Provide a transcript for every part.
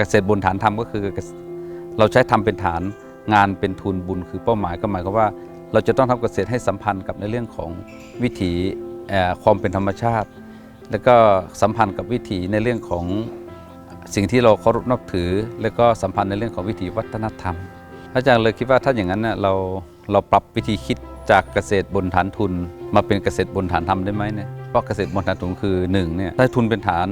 เกษตรบนฐานธรรมก็คือ เราใช้ทำเป็นฐานงานเป็นทุนบุญคือเป้าหมายก็หมายความว่า เราจะต้องทำเกษตรให้สัมพันธ์กับในเรื่องของวิถีความเป็นธรรมชาติ แล้วก็สัมพันธ์กับวิถีในเรื่องของสิ่งที่เราเคารพนับถือ แล้วก็สัมพันธ์ในเรื่องของวิถีวัฒนธรรมอาจารย์เลยคิดว่าถ้าอย่างนั้นน่ะเราเราปรับวิธีคิดจากเกษตรบนฐานทุน มาเป็นเกษตรบนฐานธรรมได้ไหมเนี่ยเพราะเกษตรบนฐานทุนคือหนึ่งเนี่ยได้ทุนเป็นฐาน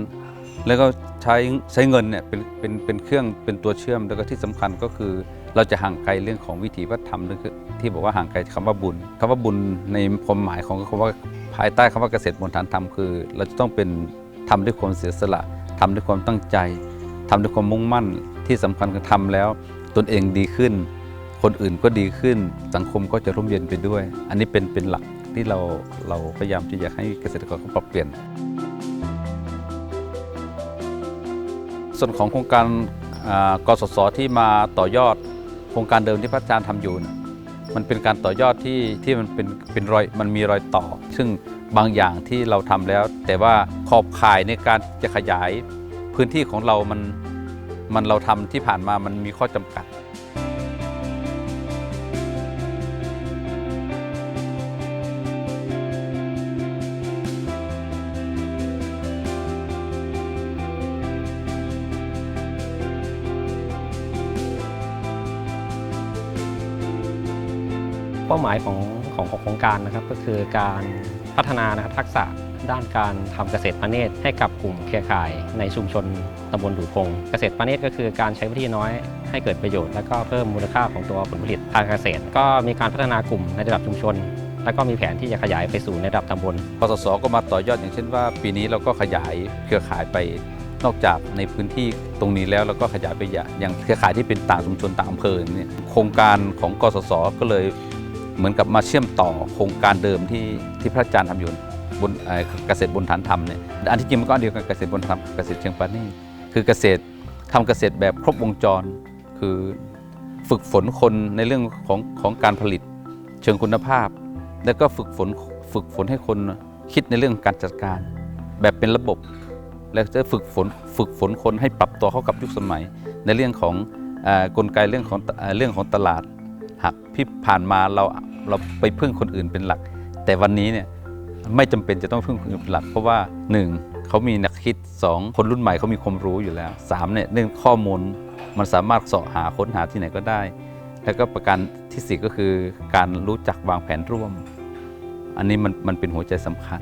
แล้วก็ใช้ใช้เงินเนี่ยเป็นเป็นเป็นเครื่องเป็นตัวเชื่อมแล้วก็ที่สำคัญก็คือ เราจะห่างไกลเรื่องของวิถีวัฒนธรรมนั่นคือที่บอกว่าห่างไกลคำว่าบุญคำว่าบุญในความหมายของคำว่าภายใต้คำว่าเกษตรบนฐานธรรมคือ เราจะต้องเป็นทำด้วยความเสียสละทำด้วยความตั้งใจทำด้วยความมุ่งมั่นที่สำคัญคือทำแล้ว ตนเองดีขึ้น คนอื่นก็ดีขึ้น สังคมก็จะร่มเย็นไปด้วย อันนี้เป็นเป็นหลักที่เราเราพยายามที่จะให้เกษตรกรเขาปรับเปลี่ยน ส่วนของโครงการกสศที่มาต่อยอด โครงการเดิมที่พระอาจารย์ทำอยู่นะมันเป็นการต่อยอดที่ที่มันเป็นเป็นรอยมันมีรอยต่อ ซึ่งบางอย่างที่เราทำแล้ว แต่ว่าขอบข่ายในการจะขยายพื้นที่ของเรามันมันเราทำที่ผ่านมามันมีข้อจำกัด เป้าหมายของของของโครงการนะครับก็คือการพัฒนานะครับทักษะด้านการทำเกษตรพาณิชย์ให้กับกลุ่มเครือข่ายในชุมชนตำบลดูพงเกษตรพาณิชย์ก็คือการใช้พื้นที่น้อยให้เกิดประโยชน์ และก็เพิ่มมูลค่าของตัวผลผลิตทางเกษตร ก็มีการพัฒนากลุ่มในระดับชุมชน และก็มีแผนที่จะขยายไปสู่ในระดับตำบลกสศก็มาต่อยอดอย่างเช่นว่า ปีนี้เราก็ขยายเครือข่ายไปนอกจากในพื้นที่ตรงนี้แล้วเราก็ขยายไปอย่างเครือข่ายที่เป็นต่างชุมชนต่างอำเภอเนี่ยโครงการของกสศก็เลย เหมือนกับมาเชื่อมต่อโครงการเดิมที่ที่พระอาจารย์ทำอยู่บนเกษตรบนฐานธรรมเนี่ยอันที่จริงมันก็เดียวกันเกษตรบนฐานเกษตรเชิงปานีตคือเกษตรทำเกษตรแบบครบวงจร คือฝึกฝนคนในเรื่องของของการผลิตเชิงคุณภาพ แล้วก็ฝึกฝนฝึกฝนให้คนคิดในเรื่องการจัดการ แบบเป็นระบบ แล้วจะฝึกฝนฝึกฝนคนให้ปรับตัวเข้ากับยุคสมัย ในเรื่องของอกลไกเรื่องของเรื่องของตลาด หากที่ผ่านมาเราเราไปพึ่งคนอื่นเป็นหลัก แต่วันนี้เนี่ยไม่จำเป็นจะต้องพึ่งคนอื่นเป็นหลัก เพราะว่า 1. เขามีนักคิด 2. คนรุ่นใหม่เขามีความรู้อยู่แล้ว3เนี่ยเรื่องข้อมูลมันสามารถเสาะหาค้นหาที่ไหนก็ได้ แล้วก็ประการที่สี่ก็คือการรู้จักวางแผนร่วม อันนี้มันมันเป็นหัวใจสำคัญ